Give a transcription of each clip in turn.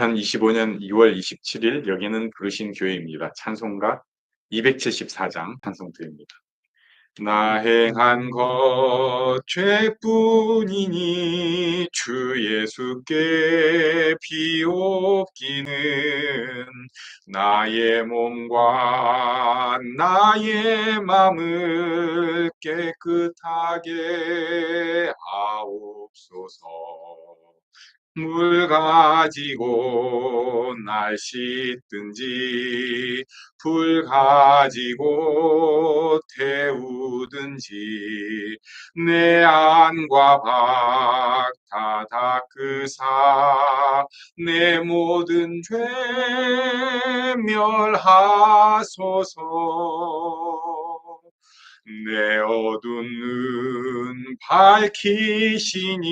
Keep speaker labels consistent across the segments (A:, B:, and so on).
A: 2025년 2월 27일 여기는 부르신 교회입니다. 찬송가 274장 찬송 드립니다. 나 행한 것 죄뿐이니 주 예수께 비옵기는 나의 몸과 나의 맘을 깨끗하게 하옵소서 물 가지고 날 씻든지 불 가지고 태우든지 내 안과 밖 다 닦으사 내 모든 죄 멸하소서. 내 어두운 눈 밝히시니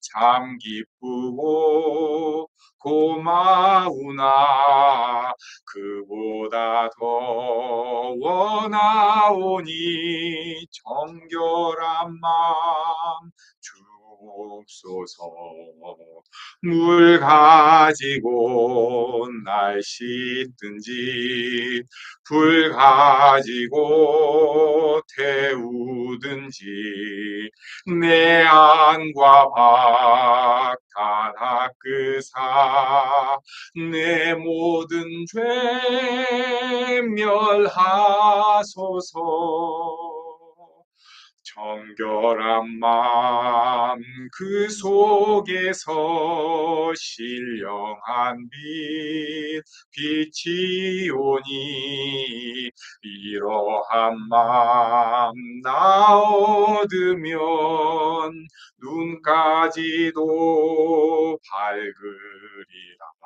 A: 참 기쁘고 고마우나 그보다 더 원하오니 정결한 마음 주옵소서 물 가지고 날 씻든지 불 가지고 태우든지 내 안과 밖 다 닦으사 내 모든 죄 멸하소서 정결한 마음 그 속에서 신령한 빛 빛이 오니 이러한 마음 나 얻으면 눈까지도 밝으리라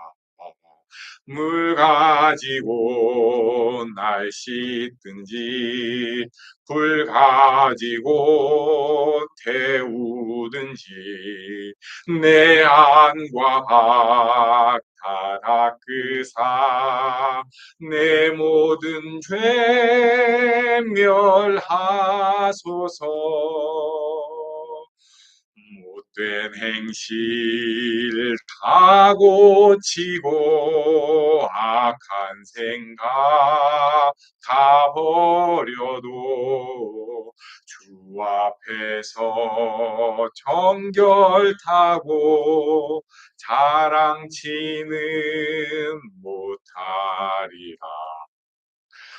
A: 물 가지고 날 씻든지 불 가지고 태우든지 내 안과 밖 다 닦으사 내 모든 죄 멸하소서. 못 된 행실 다 고치고 악한 생각 다 버려도 주 앞에서 정결타고 자랑치는 못하리라.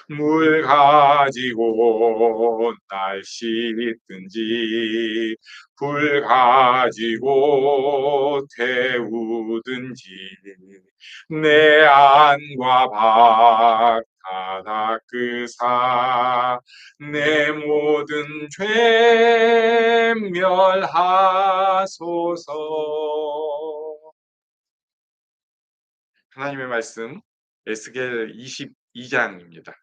A: 물 가지고 날 씻든지 불 가지고 태우든지 내 안과 밖다 닦으사 내 모든 죄 멸하소서 하나님의 말씀 에스겔 22장입니다.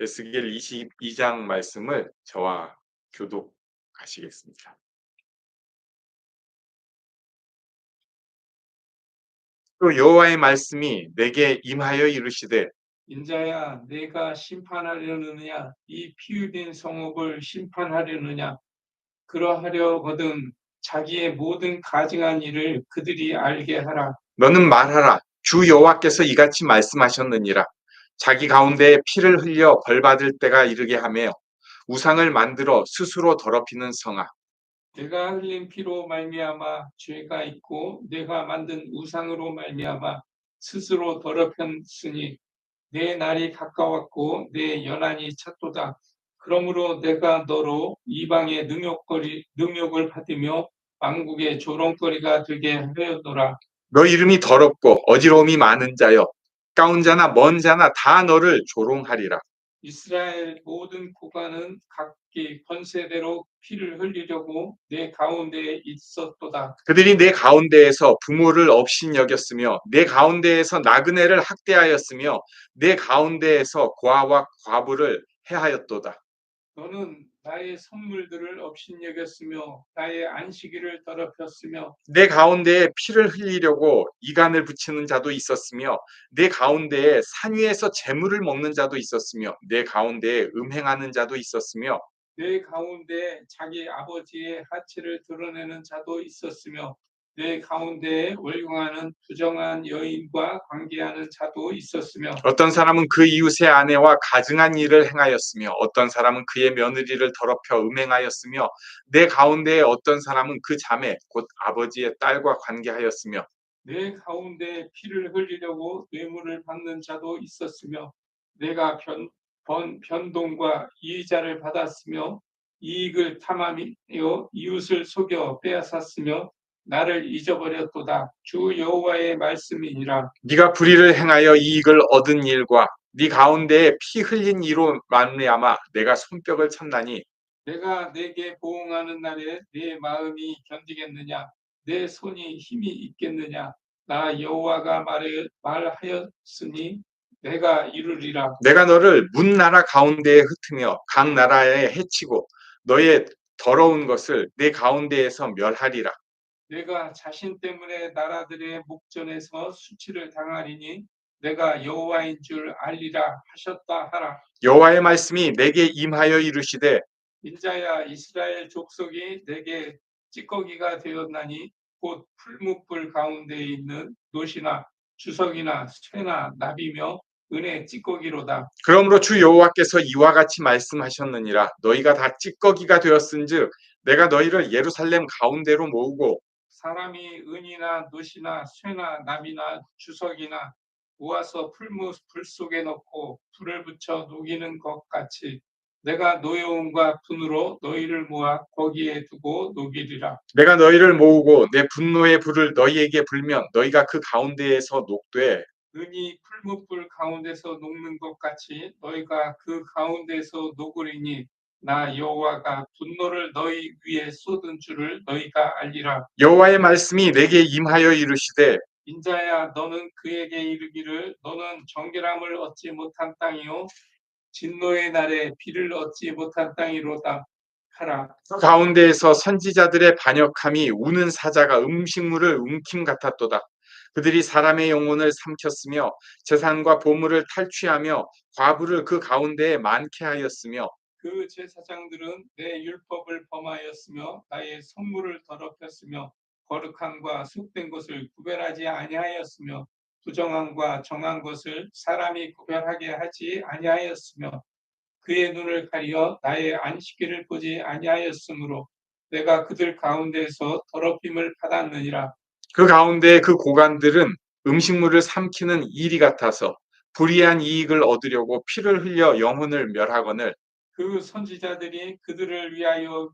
A: 에스겔 22장 말씀을 저와 교독하시겠습니다. 또 여호와의 말씀이 내게 임하여 이르시되
B: 인자야 내가 심판하려느냐? 이 피유된 성읍을 심판하려느냐? 그러하려거든 자기의 모든 가증한 일을 그들이 알게 하라.
A: 너는 말하라. 주 여호와께서 이같이 말씀하셨느니라 자기 가운데에 피를 흘려 벌 받을 때가 이르게 하며 우상을 만들어 스스로 더럽히는 성아.
B: 내가 흘린 피로 말미암아 죄가 있고 내가 만든 우상으로 말미암아 스스로 더럽혔으니 내 날이 가까웠고 내 연한이 찼도다. 그러므로 내가 너로 이방의 능욕거리 능욕을 받으며 왕국의 조롱거리가 되게 하려더라.
A: 너 이름이 더럽고 어지러움이 많은 자여 가운 자나 먼 자나 다 너를 조롱하리라
B: 이스라엘 모든 고관은 각기 권세대로 피를 흘리려고 내 가운데에 있었도다.
A: 그들이 내 가운데에서 부모를 업신 여겼으며 내 가운데에서 나그네를 학대하였으며 내 가운데에서 고아와 과부를 해하였도다.
B: 너는 나의 선물들을 업신여겼으며 나의 안식일을 더럽혔으며
A: 내 가운데에 피를 흘리려고 이간을 붙이는 자도 있었으며 내 가운데에 산 위에서 재물을 먹는 자도 있었으며 내 가운데에 음행하는 자도 있었으며
B: 내 가운데 자기 아버지의 하체를 드러내는 자도 있었으며 내 가운데에 월용하는 부정한 여인과 관계하는 자도 있었으며
A: 어떤 사람은 그 이웃의 아내와 가증한 일을 행하였으며 어떤 사람은 그의 며느리를 더럽혀 음행하였으며 내 가운데에 어떤 사람은 그 자매 곧 아버지의 딸과 관계하였으며
B: 내 가운데 피를 흘리려고 뇌물을 받는 자도 있었으며 내가 변, 번, 변동과 이의자를 받았으며 이익을 탐하며 이웃을 속여 빼앗았으며 나를 잊어버렸도다. 주 여호와의 말씀이니라.
A: 네가 불의를 행하여 이익을 얻은 일과 네 가운데에 피 흘린 이로 말미암아 내가 손뼉을 쳤나니
B: 내가 내게 보응하는 날에 내 마음이 견디겠느냐? 내 손이 힘이 있겠느냐? 나 여호와가 말해, 말하였으니 내가 이루리라.
A: 내가 너를 문 나라 가운데에 흩으며 각 나라에 해치고 너의 더러운 것을 내 가운데에서 멸하리라
B: 내가 자신 때문에 나라들의 목전에서 수치를 당하리니 내가 여호와인 줄 알리라 하셨다 하라.
A: 여호와의 말씀이 내게 임하여 이르시되
B: 인자야 이스라엘 족속이 내게 찌꺼기가 되었나니 곧 풀무불 가운데 있는 노시나 주석이나 쇠나 나비며 은혜 찌꺼기로다.
A: 그러므로 주 여호와께서 이와 같이 말씀하셨느니라. 너희가 다 찌꺼기가 되었은즉 내가 너희를 예루살렘 가운데로 모으고
B: 사람이 은이나 노시나 쇠나 나비나 주석이나 모아서 풀무 불 속에 넣고 불을 붙여 녹이는 것 같이 내가 노여움과 분으로 너희를 모아 거기에 두고 녹이리라.
A: 내가 너희를 모으고 내 분노의 불을 너희에게 불면 너희가 그 가운데에서 녹되
B: 은이 풀무불 가운데서 녹는 것 같이 너희가 그 가운데서 녹으리니 나 여호와가 분노를 너희 위에 쏟은 줄을 너희가 알리라.
A: 여호와의 말씀이 내게 임하여 이르시되
B: 인자야 너는 그에게 이르기를 너는 정결함을 얻지 못한 땅이요 진노의 날에 비를 얻지 못한 땅이로다 하라.
A: 그 가운데에서 선지자들의 반역함이 우는 사자가 음식물을 움킴 같았도다. 그들이 사람의 영혼을 삼켰으며 재산과 보물을 탈취하며 과부를 그 가운데에 많게 하였으며
B: 그 제사장들은 내 율법을 범하였으며 나의 성물을 더럽혔으며 거룩함과 속된 것을 구별하지 아니하였으며 부정함과 정한 것을 사람이 구별하게 하지 아니하였으며 그의 눈을 가리어 나의 안식일을 보지 아니하였으므로 내가 그들 가운데서 더럽힘을 받았느니라.
A: 그 가운데 그 고관들은 음식물을 삼키는 이리 같아서 불이한 이익을 얻으려고 피를 흘려 영혼을 멸하거늘
B: 그 선지자들이 그들을 위하여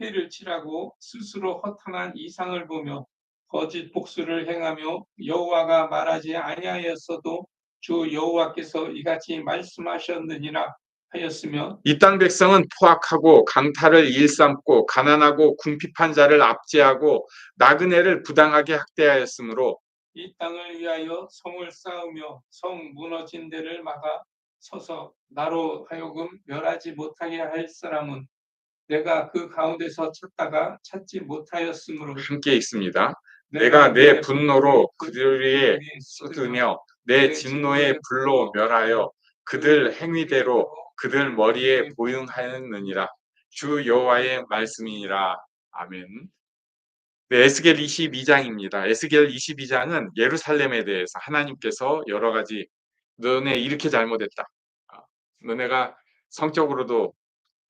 B: 회를 치라고 스스로 허탄한 이상을 보며 거짓 복수를 행하며 여호와가 말하지 아니하였어도 주 여호와께서 이같이 말씀하셨느니라 하였으며
A: 이 땅 백성은 포악하고 강탈을 일삼고 가난하고 궁핍한 자를 압제하고 나그네를 부당하게 학대하였으므로
B: 이 땅을 위하여 성을 쌓으며 성 무너진 데를 막아 서서 나로 하여금 멸하지 못하게 할 사람은 내가 그 가운데서 찾다가 찾지 못하였으므로
A: 함께 있습니다. 내가 내 분노로 그들 위에 쏟으며 내 진노의 불로 멸하여 그들 행위대로 그들 머리에 보응하였느니라. 주 여호와의 말씀이니라. 아멘. 네, 에스겔 22장입니다. 에스겔 22장은 예루살렘에 대해서 하나님께서 여러 가지 너네 이렇게 잘못했다. 아, 너네가 성적으로도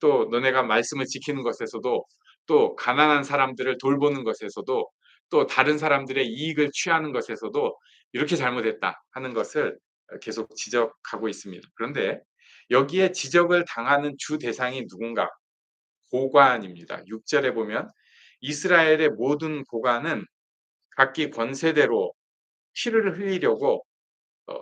A: 또 너네가 말씀을 지키는 것에서도 또 가난한 사람들을 돌보는 것에서도 또 다른 사람들의 이익을 취하는 것에서도 이렇게 잘못했다 하는 것을 계속 지적하고 있습니다. 그런데 여기에 지적을 당하는 주 대상이 누군가? 고관입니다. 6절에 보면 이스라엘의 모든 고관은 각기 권세대로 피를 흘리려고 어,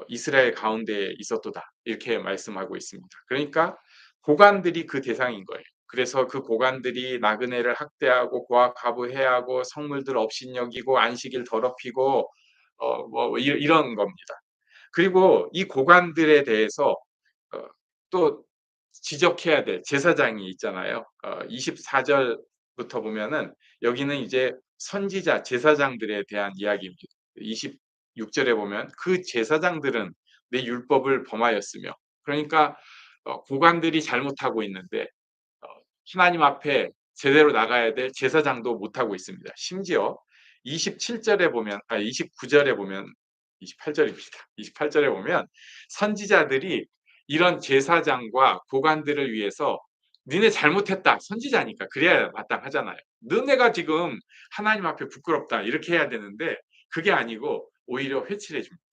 A: 이스라엘 가운데에 있었도다 이렇게 말씀하고 있습니다. 그러니까 고관들이 그 대상인 거예요. 그래서 그 고관들이 나그네를 학대하고 고아과부해야 하고 성물들 업신여기고 안식일 더럽히고 어, 뭐 이- 이런 겁니다. 그리고 이 고관들에 대해서 어, 또 지적해야 될 제사장이 있잖아요. 어, 24절부터 보면은 여기는 이제 선지자 제사장들에 대한 이야기입니다. 26절에 보면 그 제사장들은 내 율법을 범하였으며 그러니까 어, 고관들이 잘못하고 있는데 어, 하나님 앞에 제대로 나가야 될 제사장도 못하고 있습니다. 심지어 27절에 보면 아 29절에 보면 28절입니다. 28절에 보면 선지자들이 이런 제사장과 고관들을 위해서 "니네 잘못했다." 선지자니까 그래야 마땅하잖아요. "너네가 지금 하나님 앞에 부끄럽다." 이렇게 해야 되는데 그게 아니고 오히려 회칠해 줍니다.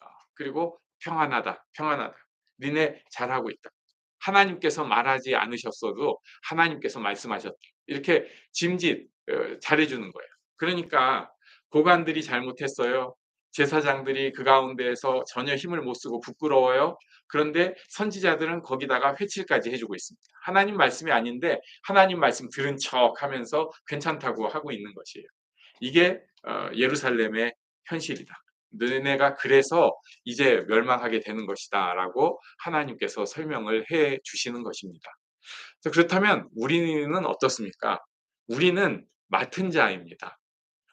A: 아 그리고 "평안하다, 평안하다. 니네 잘하고 있다. 하나님께서 말하지 않으셨어도 하나님께서 말씀하셨다." 이렇게 짐짓 어 잘해 주는 거예요. 그러니까 고관들이 잘못했어요. 제사장들이 그 가운데에서 전혀 힘을 못 쓰고 부끄러워요. 그런데 선지자들은 거기다가 회칠까지 해 주고 있습니다. 하나님 말씀이 아닌데 하나님 말씀 들은 척 하면서 괜찮다고 하고 있는 것이에요. 이게 어 예루살렘의 현실이다. "너네가 그래서 이제 멸망하게 되는 것이다."라고 하나님께서 설명을 해 주시는 것입니다. 자 그렇다면 우리는 어떻습니까? 우리는 맡은 자입니다.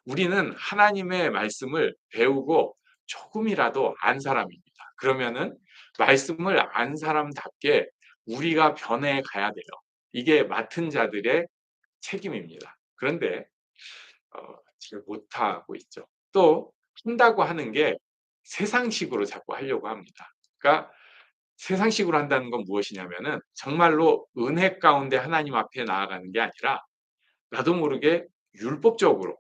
A: 우리는 하나님의 말씀을 배우고 조금이라도 안 사람입니다. 그러면은 말씀을 안 사람답게 우리가 변해 가야 돼요. 이게 맡은 자들의 책임입니다. 그런데 어 지금 못하고 있죠. 또 한다고 하는 게 세상식으로 자꾸 하려고 합니다. 그러니까 세상식으로 한다는 건 무엇이냐면은 정말로 은혜 가운데 하나님 앞에 나아가는 게 아니라 나도 모르게 율법적으로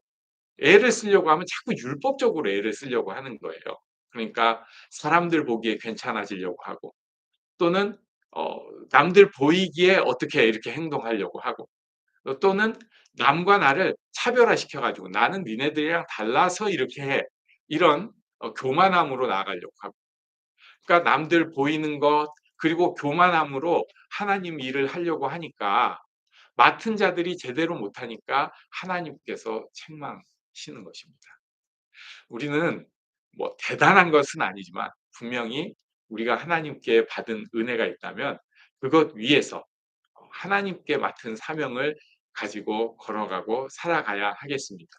A: 애를 쓰려고 하면 자꾸 율법적으로 애를 쓰려고 하는 거예요. 그러니까 사람들 보기에 괜찮아지려고 하고 또는 어 남들 보이기에 어떻게 이렇게 행동하려고 하고 어 또는 남과 나를 차별화시켜 가지고 '나는 니네들이랑 달라서 이렇게 해.' 이런 어 교만함으로 나아가려고 하고 그러니까 남들 보이는 것 그리고 교만함으로 하나님 일을 하려고 하니까 맡은 자들이 제대로 못하니까 하나님께서 책망하시는 것입니다. 우리는 뭐 대단한 것은 아니지만 분명히 우리가 하나님께 받은 은혜가 있다면 그것 위에서 어 하나님께 맡은 사명을 가지고 걸어가고 살아가야 하겠습니다.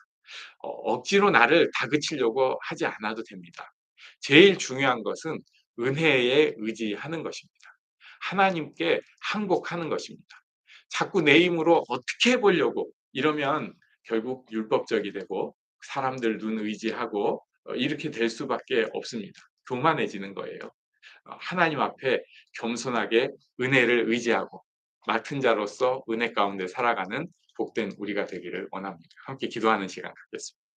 A: 어 억지로 나를 다그치려고 하지 않아도 됩니다. 제일 중요한 것은 은혜에 의지하는 것입니다. 하나님께 항복하는 것입니다. 자꾸 내 힘으로 어떻게 해 보려고 이러면 결국 율법적이 되고 사람들 눈 의지하고 어 이렇게 될 수밖에 없습니다. 교만해지는 거예요. 어 하나님 앞에 겸손하게 은혜를 의지하고 맡은 자로서 은혜 가운데 살아가는 복된 우리가 되기를 원합니다. 함께 기도하는 시간 갖겠습니다.